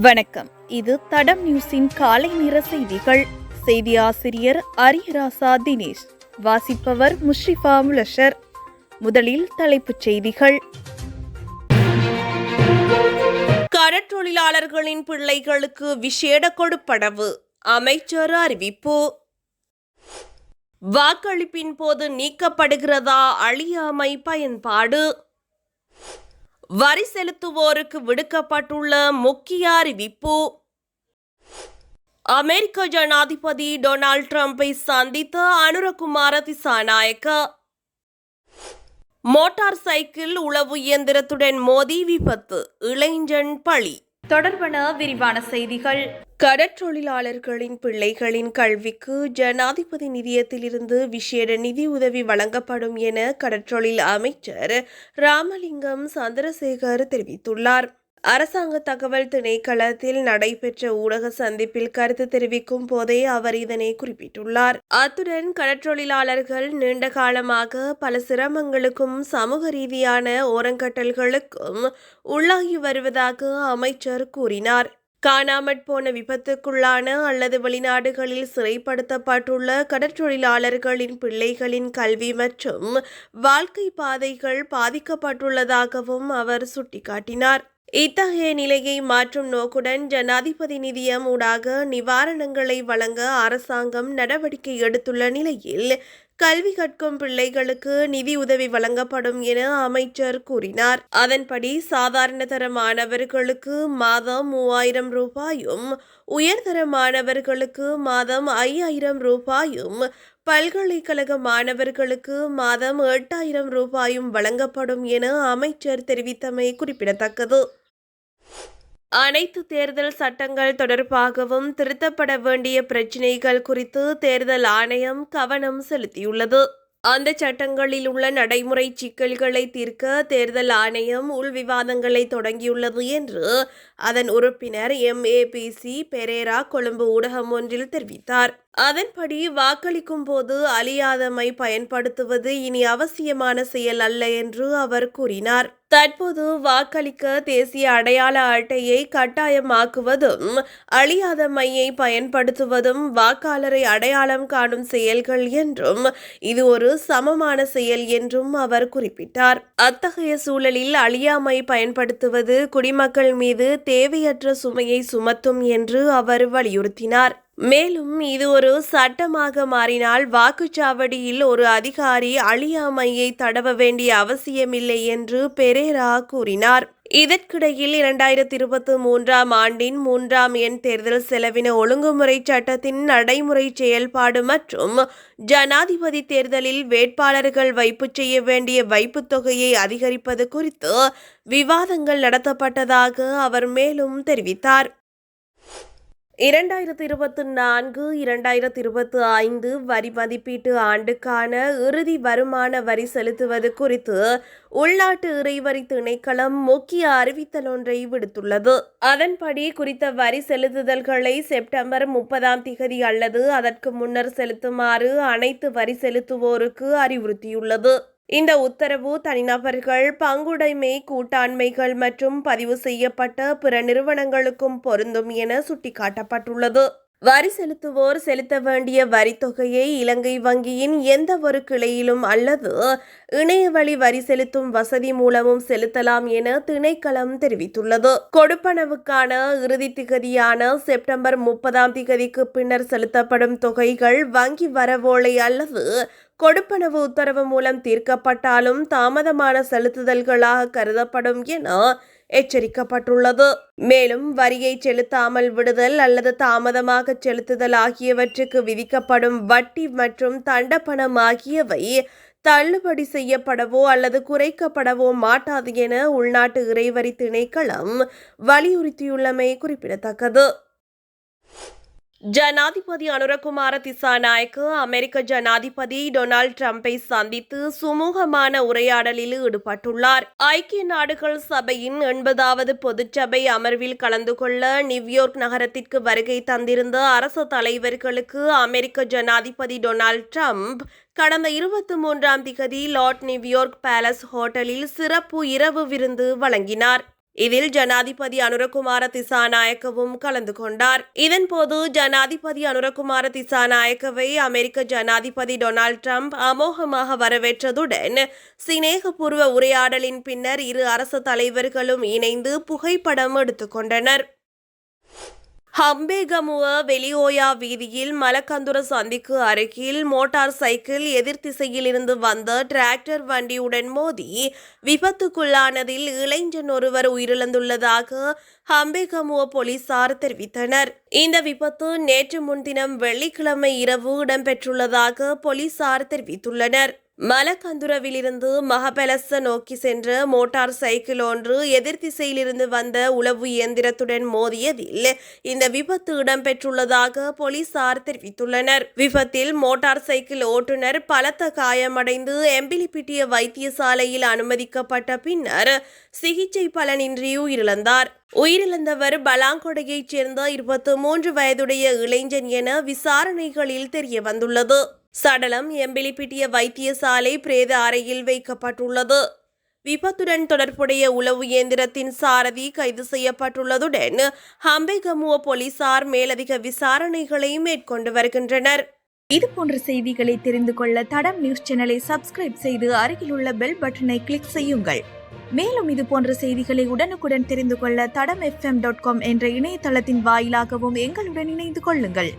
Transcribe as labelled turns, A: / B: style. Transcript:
A: வணக்கம். இது தடம் நியூஸின் காலை நிற செய்திகள். செய்தி ஆசிரியர் அரியராசா தினேஷ். வாசிப்பவர் முஷ்ரிஃபா முலஷர். முதலில் தலைப்புச் செய்திகள்.
B: கடற்றொழிலாளர்களின் பிள்ளைகளுக்கு விசேட கொடுப்பனவு. அமைச்சர் அறிவிப்பு. வாக்களிப்பின் போது நீக்கப்படுகிறதா அழியாமை பயன்பாடு. வரி செலுத்துவோருக்கு விடுக்கப்பட்டுள்ள முக்கிய அறிவிப்பு. அமெரிக்க ஜனாதிபதி டொனால்ட் ட்ரம்பை சந்தித்த அனுரகுமார திசாநாயக்க. மோட்டார் சைக்கிள் உளவு இயந்திரத்துடன் மோதி விபத்து இளைஞன் பழி
A: தொடர்பான விரிவான செய்திகள்.
B: கடற்றொழிலாளர்களின் பிள்ளைகளின் கல்விக்கு ஜனாதிபதி நிதியத்திலிருந்து விசேட நிதி உதவி வழங்கப்படும் என கடற்றொழில் அமைச்சர் ராமலிங்கம் சந்திரசேகர் தெரிவித்துள்ளார். அரசாங்க தகவல் திணைக்களத்தில் நடைபெற்ற ஊடக சந்திப்பில் கருத்து தெரிவிக்கும் போதே அவர் இதனை குறிப்பிட்டுள்ளார். அத்துடன் கடற்றொழிலாளர்கள் நீண்ட காலமாக பல சிரமங்களுக்கும் சமூக ரீதியான ஓரங்கட்டல்களுக்கும் உள்ளாகி வருவதாக அமைச்சர் கூறினார். காணாமற் போன விபத்துக்குள்ளான அல்லது வெளிநாடுகளில் சிறைப்படுத்தப்பட்டுள்ள கடற்றொழிலாளர்களின் பிள்ளைகளின் கல்வி மற்றும் வாழ்க்கை பாதைகள் பாதிக்கப்பட்டுள்ளதாகவும் அவர் சுட்டிக்காட்டினார். இத்தகைய நிலையை மாற்றும் நோக்குடன் ஜனாதிபதி நிதியம் ஊடாக நிவாரணங்களை வழங்க அரசாங்கம் நடவடிக்கை எடுத்துள்ள நிலையில் கல்வி கற்கும் பிள்ளைகளுக்கு நிதி உதவி வழங்கப்படும் என அமைச்சர் கூறினார். அதன்படி சாதாரணதர மாணவர்களுக்கு மாதம் மூவாயிரம் ரூபாயும் உயர்தர மாணவர்களுக்கு மாதம் ஐயாயிரம் ரூபாயும் பல்கலைக்கழக மாணவர்களுக்கு மாதம் எட்டாயிரம் ரூபாயும் வழங்கப்படும் என அமைச்சர் தெரிவித்தமை குறிப்பிடத்தக்கது. அனைத்து தேர்தல் சட்டங்கள் தொடர்பாகவும் திருத்தப்பட வேண்டிய பிரச்சினைகள் குறித்து தேர்தல் ஆணையம் கவனம் செலுத்தியுள்ளது. அந்த சட்டங்களில் உள்ள நடைமுறை சிக்கல்களை தீர்க்க தேர்தல் ஆணையம் உள் விவாதங்களை தொடங்கியுள்ளது என்று அதன் உறுப்பினர் எம்ஏபிசி பெரேரா கொழும்பு ஊடகம் ஒன்றில் தெரிவித்தார். அதன்படி வாக்களிக்கும் போது அழியாதமை பயன்படுத்துவது இனி அவசியமான செயல் அல்ல என்று அவர் கூறினார். தற்போது வாக்களிக்க தேசிய அடையாள அட்டையை கட்டாயமாக்குவதும் அழியாத மையை பயன்படுத்துவதும் வாக்காளரை அடையாளம் காணும் செயல்கள் என்றும் இது ஒரு சமமான செயல் என்றும் அவர் குறிப்பிட்டார். அத்தகைய சூழலில் அழியாமை பயன்படுத்துவது குடிமக்கள் மீது தேவையற்ற சுமையை சுமத்தும் என்று அவர் வலியுறுத்தினார். மேலும் இது ஒரு சட்டமாக மாறினால் வாக்குச்சாவடியில் ஒரு அதிகாரி அழியாமையை தடவ வேண்டிய அவசியமில்லை என்று பெரேரா கூறினார். இதற்கிடையில் இரண்டாயிரத்தி இருபத்தி மூன்றாம் ஆண்டின் மூன்றாம் எண் தேர்தல் செலவின ஒழுங்குமுறை சட்டத்தின் நடைமுறை செயல்பாடு மற்றும் ஜனாதிபதி தேர்தலில் வேட்பாளர்கள் வைப்பு செய்ய வேண்டிய வைப்பு தொகையை அதிகரிப்பது குறித்து விவாதங்கள் நடத்தப்பட்டதாக அவர் மேலும் தெரிவித்தார். இரண்டாயிரத்தி இருபத்தி நான்கு இரண்டாயிரத்தி இருபத்தி ஐந்து வரி மதிப்பீட்டு ஆண்டுக்கான இறுதி வருமான வரி செலுத்துவது குறித்து உள்நாட்டு இறைவரி திணைக்களம் முக்கிய அறிவித்தல் ஒன்றை விடுத்துள்ளது. அதன்படி குறித்த வரி செலுத்துதல்களை செப்டம்பர் முப்பதாம் திகதி அல்லது அதற்கு முன்னர் செலுத்துமாறு அனைத்து வரி செலுத்துவோருக்கு அறிவுறுத்தியுள்ளது. இந்த உத்தரவு தனிநபர்கள் பங்குடைமை கூட்டாண்மைகள் மற்றும் பதிவு செய்யப்பட்ட பிற நிறுவனங்களுக்கும் பொருந்தும் என சுட்டிக்காட்டப்பட்டுள்ளது. வரி செலுத்துவோர் செலுத்த வேண்டிய வரித்தொகையை இலங்கை வங்கியின் எந்த ஒரு கிளையிலும் அல்லது இணையவழி வரி செலுத்தும் வசதி மூலமும் செலுத்தலாம் என திணைக்களம் தெரிவித்துள்ளது. கொடுப்பனவுக்கான இறுதி திகதியான செப்டம்பர் முப்பதாம் திகதிக்கு பின்னர் செலுத்தப்படும் தொகைகள் வங்கி வரவோலை அல்லது கொடுப்பனவு உத்தரவு மூலம் தீர்க்கப்பட்டாலும் தாமதமான செலுத்துதல்களாக கருதப்படும் என எச்சரிக்கப்பட்டுள்ளது. மேலும் வரியை செலுத்தாமல் விடுதல் அல்லது தாமதமாக செலுத்துதல் ஆகியவற்றுக்கு விதிக்கப்படும் வட்டி மற்றும் தண்டப்பணம் ஆகியவை தள்ளுபடி செய்யப்படவோ அல்லது குறைக்கப்படவோ மாட்டாது என உள்நாட்டு இறைவரி திணைக்களம் வலியுறுத்தியுள்ளமை குறிப்பிடத்தக்கது. ஜனாதிபதி அனுரகுமார திசாநாயக்கு அமெரிக்க ஜனாதிபதி டொனால்ட் டிரம்பை சந்தித்து சுமூகமான உரையாடலில் ஈடுபட்டுள்ளார். ஐக்கிய நாடுகள் சபையின் எண்பதாவது பொதுச்சபை அமர்வில் கலந்து கொள்ள நியூயோர்க் நகரத்திற்கு வருகை தந்திருந்த அரசு தலைவர்களுக்கு அமெரிக்க ஜனாதிபதி டொனால்ட் ட்ரம்ப் கடந்த இருபத்தி மூன்றாம் திகதி லார்ட் நியூயோர்க் பேலஸ் ஹோட்டலில் சிறப்பு இரவு விருந்து வழங்கினார். இதில் ஜனாதிபதி அனுரகுமார திசாநாயக்கவும் கலந்து கொண்டார் இதன்போது ஜனாதிபதி அனுரகுமார திசாநாயக்கவை அமெரிக்க ஜனாதிபதி டொனால்ட் ட்ரம்ப் அமோகமாக வரவேற்றதுடன் சிநேகபூர்வ உரையாடலின் பின்னர் இரு அரசு தலைவர்களும் இணைந்து புகைப்படம் எடுத்துக்கொண்டனர். ஹம்பேகமுவ வெளியோயா வீதியில் மலக்கந்துர சந்திக்கு அருகில் மோட்டார் சைக்கிள் எதிர் திசையில் இருந்து வந்த டிராக்டர் வண்டியுடன் மோதி விபத்துக்குள்ளானதில் இளைஞன் ஒருவர் உயிரிழந்துள்ளதாக ஹம்பேகமுவ போலீசார் தெரிவித்தனர். இந்த விபத்து நேற்று முன்தினம் வெள்ளிக்கிழமை இரவு இடம்பெற்றுள்ளதாக போலீசார் தெரிவித்துள்ளனர். மலக்கந்துரவிலிருந்து மகபலச நோக்கி சென்ற மோட்டார் சைக்கிள் ஒன்று எதிர் திசையிலிருந்து வந்த உளவு இயந்திரத்துடன் மோதியதில் இந்த விபத்து இடம்பெற்றுள்ளதாக போலீசார் தெரிவித்துள்ளனர். விபத்தில் மோட்டார் சைக்கிள் ஓட்டுநர் பலத்த காயமடைந்து எம்பிலிப்பிட்டிய வைத்தியசாலையில் அனுமதிக்கப்பட்ட பின்னர் சிகிச்சை பலனின்றி உயிரிழந்தார். உயிரிழந்தவர் பலாங்கொடையைச் சேர்ந்த இருபத்து மூன்று வயதுடைய இளைஞன் என விசாரணைகளில் தெரிய வந்துள்ளது சடலம் எம்பிலிப்பிட்டிய வைத்தியசாலை பிரேத அறையில் வைக்கப்பட்டுள்ளது. விபத்துடன் தொடர்புடைய உளவு இயந்திரத்தின் சாரதி கைது செய்யப்பட்டுள்ளதுடன் ஹம்பேகமுவ போலீசார் மேலதிக விசாரணைகளை மேற்கொண்டு வருகின்றனர்.
A: இது போன்ற செய்திகளை தெரிந்து கொள்ள தடம் நியூஸ் சேனலை சப்ஸ்கிரைப் செய்து அருகிலுள்ள பெல் பட்டனை கிளிக் செய்யுங்கள். மேலும் இது போன்ற செய்திகளை உடனுக்குடன் தெரிந்து கொள்ள தடம் எஃப்எம் டாட் காம் என்ற இணையதளத்தின் வாயிலாகவும் எங்களுடன் இணைந்து கொள்ளுங்கள்.